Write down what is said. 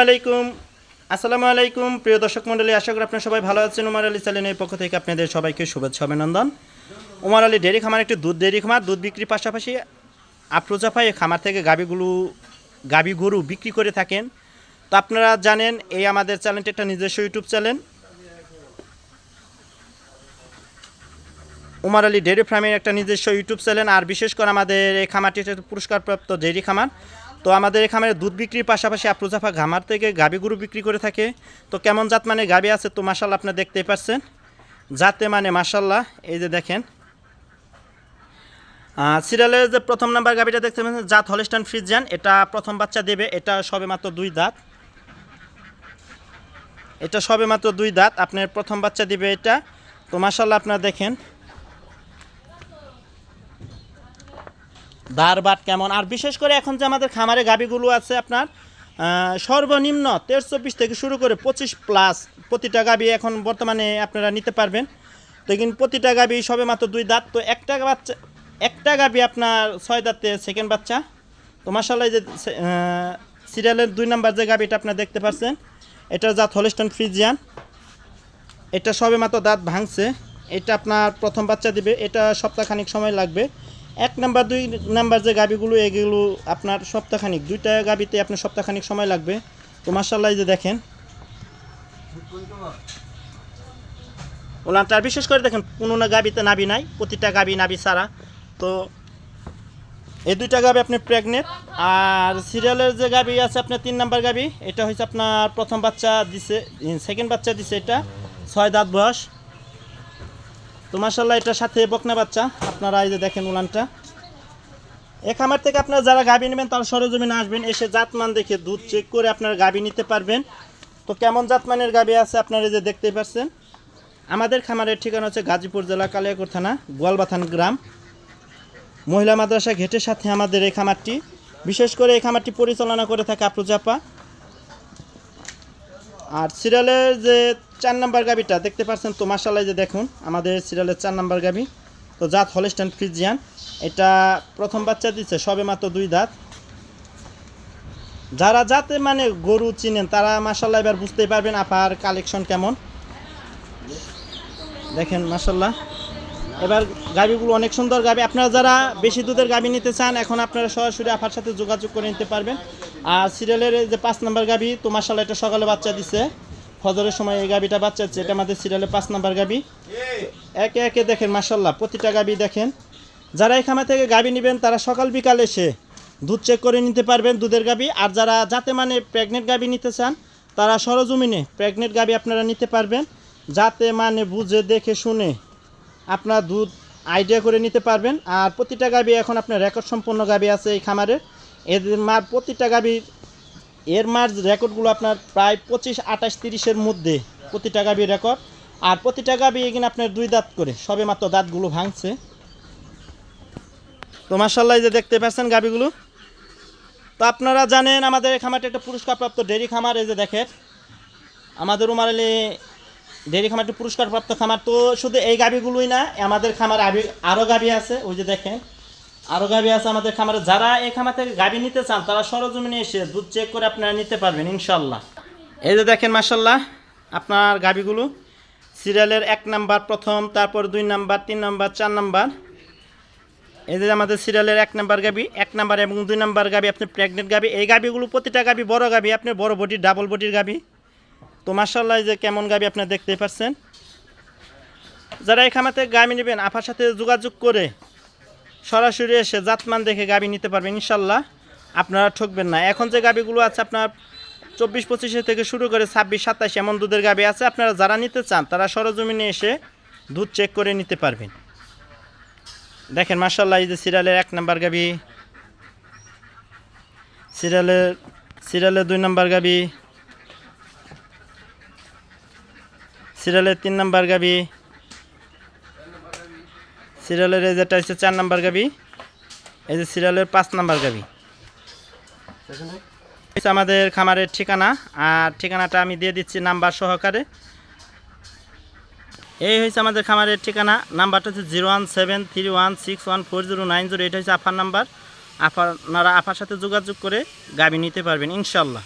আলাইকুম। আসসালামু আলাইকুম। প্রিয় দর্শক মণ্ডলী, আশা করি আপনারা সবাই ভালো আছেন। উমার আলী চ্যানেলের পক্ষ থেকে আপনাদের সবাইকে শুভেচ্ছা, অভিনন্দন। উমার আলী ডেয়ারি খামার একটি দুধ ডেয়ারি খামার। দুধ বিক্রির পাশাপাশি আফরোজাফাই এই খামার থেকে গাবিগুলো, গাবি গরু বিক্রি করে থাকেন। তো আপনারা জানেন, এই আমাদের চ্যানেলটি একটা নিজস্ব YouTube channel. Umar Ali dairy ফার্মের একটা নিজস্ব ইউটিউব চ্যানেল। আর বিশেষ করে আমাদের এই খামারটি পুরস্কারপ্রাপ্ত ডেয়ারি খামার। তো আমাদের খামারে দুধ বিক্রির পাশাপাশি আপ্রোজাফা ঘামার থেকে গাবি গরু বিক্রি করে থাকে। তো কেমন জাত মানে গাবি আছে তো মাসাল্লাহ আপনারা দেখতেই পাচ্ছেন জাতে মানে মাসাল্লাহ এই যে দেখেন। সিরিয়ালের যে প্রথম নাম্বার গাবিটা দেখতে পাচ্ছেন, জাত হলিস্টান ফ্রিজিয়ান, এটা প্রথম বাচ্চা দেবে, এটা সবে মাত্র দুই দাঁত। এটা সবে মাত্র দুই দাঁত, আপনার প্রথম বাচ্চা দিবে এটা। তো মাসাল্লাহ আপনারা দেখেন। দার বাট কেমন? আর বিশেষ করে এখন যে আমাদের খামারে গাবিগুলো আছে আপনার সর্বনিম্ন তেরো চব্বিশ থেকে শুরু করে পঁচিশ প্লাস প্রতিটা গাবি এখন বর্তমানে আপনারা নিতে পারবেন। তো কিন্তু প্রতিটা গাবি সবে মাত্র দুই দাঁত। তো একটা বাচ্চা একটা গাবি আপনার ছয় দাঁতে সেকেন্ড বাচ্চা। তো মাসাল্লাহ যে সিরিয়ালের দুই নাম্বার যে গাবিটা আপনারা দেখতে পাচ্ছেন এটার জাত হলিস্টন ফ্রিজিয়ান এটা সবে মাত্র দাঁত ভাঙছে। এটা আপনার প্রথম বাচ্চা দিবে। এটা সপ্তাহখানিক সময় লাগবে। এক নাম্বার দুই নাম্বার যে গাবিগুলো, এগুলো আপনার সপ্তাহখানিক, দুইটা গাবিতে আপনার সপ্তাহখানিক সময় লাগবে। তো মার্শাল্লাহ যে দেখেন। ওলানটার বিশেষ করে দেখেন কোনো না গাবিতে নাবি নাই, প্রতিটা গাবি নাবি ছাড়া। তো এই দুইটা গাবি আপনি প্রেগনেন্ট আর সিরিয়ালের যে গাবি আছে আপনার তিন নাম্বার গাবি, এটা হচ্ছে আপনার প্রথম বাচ্চা দিছে সেকেন্ড বাচ্চা দিছে এটা, ছয় দাঁত বয়স। তো মাসাল্লাহ এটার সাথে বকনা বাচ্চা, আপনারা এই যে দেখেন উলানটা। এ খামার থেকে আপনারা যারা গাবি নেবেন, তারা সরজমিনে আসবেন, এসে জাতমান দেখে দুধ চেক করে আপনারা গাবি নিতে পারবেন। তো কেমন জাতমানের গাবি আছে আপনারা এই যে দেখতেই পাচ্ছেন আমাদের খামারের ঠিকানা হচ্ছে গাজীপুর জেলা কালিয়াকুর থানা, গোয়ালবাথান গ্রাম। মহিলা মাদ্রাসা ঘেটের সাথে আমাদের এই খামারটি। বিশেষ করে এই খামারটি পরিচালনা করে থাকে আপ্রুজাপা আর সিরিয়ালের যে চার নাম্বার গাবিটা, দেখতে পাচ্ছেন তো মাসালায় যে দেখুন, আমাদের সিরিয়ালের চার নাম্বার গাবি। তো জাত হলিস্টান ফ্রিজিয়ান। এটা প্রথম বাচ্চা দিচ্ছে সবে মাত্র দুই দাঁত। যারা যাতে মানে গরু চিনেন, তারা মাসাল্লাহ এবার বুঝতেই পারবেন আপার কালেকশন কেমন। দেখেন মাসাল্লাহ এবার গাবিগুলো অনেক সুন্দর গাবি আপনারা যারা বেশি দুধের গাবি নিতে চান, এখন আপনারা সরাসরি আপার সাথে যোগাযোগ করে নিতে পারবেন। আর সিরিয়ালের যে পাঁচ নাম্বার গাবি তো মাসাল্লাহ এটা সকালে বাচ্চা দিছে। ফজরের সময় এই গাবিটা বাচ্চা দিচ্ছে এটা আমাদের সিরিয়ালের পাঁচ নাম্বার গাবি একে একে দেখেন মাসাল্লাহ প্রতিটা গাবি দেখেন। যারা এই খামা থেকে গাবি নেবেন, তারা সকাল বিকাল এসে দুধ চেক করে নিতে পারবেন দুধের গাবি আর যারা যাতে মানে প্রেগনেন্ট গাবি নিতে চান, তারা সরজমিনে প্রেগনেন্ট গাবি আপনারা নিতে পারবেন। যাতে মানে বুঝে, দেখে, শুনে আপনার দুধ আইডিয়া করে নিতে পারবেন। আর প্রতিটা গাবি এখন আপনার রেকর্ড সম্পন্ন গাবি আছে এই খামারে এদের মার প্রতিটা গাবির, এর মার রেকর্ডগুলো আপনার প্রায় পঁচিশ, আঠাশ, তিরিশের মধ্যে প্রতিটা গাবির রেকর্ড আর প্রতিটা গাবি এখানে আপনার দুই দাঁত করে, সবে মাত্র দাঁতগুলো ভাঙছে। তো মার্শাল্লাহ যে দেখতে পাচ্ছেন গাবিগুলো। তো আপনারা জানেন আমাদের এই খামারটা একটা পুরস্কারপ্রাপ্ত ডেরি খামার, এই যে দেখেন। আমাদের উমার আলী ডেরি খামারটি পুরস্কারপ্রাপ্ত খামার। তো শুধু এই গাবিগুলোই না, আমাদের খামার আবি আরও গাবি আছে, ওই যে দেখেন। আরও গাবি আছে আমাদের খামারে। যারা এই খামার থেকে গাবি নিতে চান, তারা সরজমিনে এসে দুধ চেক করে আপনারা নিতে পারবেন ইনশাল্লাহ এই যে দেখেন মাসাল্লাহ আপনার গাবিগুলো সিরিয়ালের এক নাম্বার প্রথম, তারপর দুই নাম্বার, তিন নাম্বার, চার নাম্বার। এই যে আমাদের সিরিয়ালের এক নাম্বার গাবি এক নাম্বার এবং দুই নাম্বার গাবি আপনি প্রেগনেন্ট গাবি এই গাবিগুলো প্রতিটা গাবি বড় গাবি আপনি বড় বডির ডাবল বডির গাবি তো মার্শাল্লাহ যে কেমন গাবি আপনার দেখতেই পাচ্ছেন। যারা এই খামাতে গাবি নেবেন, আফার সাথে যোগাযোগ করে সরাসরি এসে জাতমান দেখে গাবি নিতে পারবেন ইনশাল্লাহ আপনারা ঠকবেন না। এখন যে গাবিগুলো আছে, আপনার চব্বিশ পঁচিশে থেকে শুরু করে ছাব্বিশ, সাতাশ এমন দুধের গাবি আছে, আপনারা যারা নিতে চান, তারা সরজমিনে এসে দুধ চেক করে নিতে পারবেন। দেখেন মার্শাল্লাহ এই যে সিরিয়ালের এক নাম্বার গাবি, সিরিয়ালের সিরিয়ালের দুই নাম্বার গাবি সিরিয়ালের তিন নাম্বার গাবি। সিরিয়ালের এই যেটা হচ্ছে চার নাম্বার গাবি, এই যে সিরিয়ালের পাঁচ নাম্বার গাবি। আমাদের খামারের ঠিকানা, আর ঠিকানাটা আমি দিয়ে দিচ্ছি নাম্বার সহকারে। এই হয়েছে আমাদের খামারের ঠিকানা, নাম্বারটা হচ্ছে zero one seven three one six one four zero nine zero, এটা হচ্ছে আফার নাম্বার। আপনারা আফার সাথে যোগাযোগ করে গাবি নিতে পারবেন ইনশাল্লাহ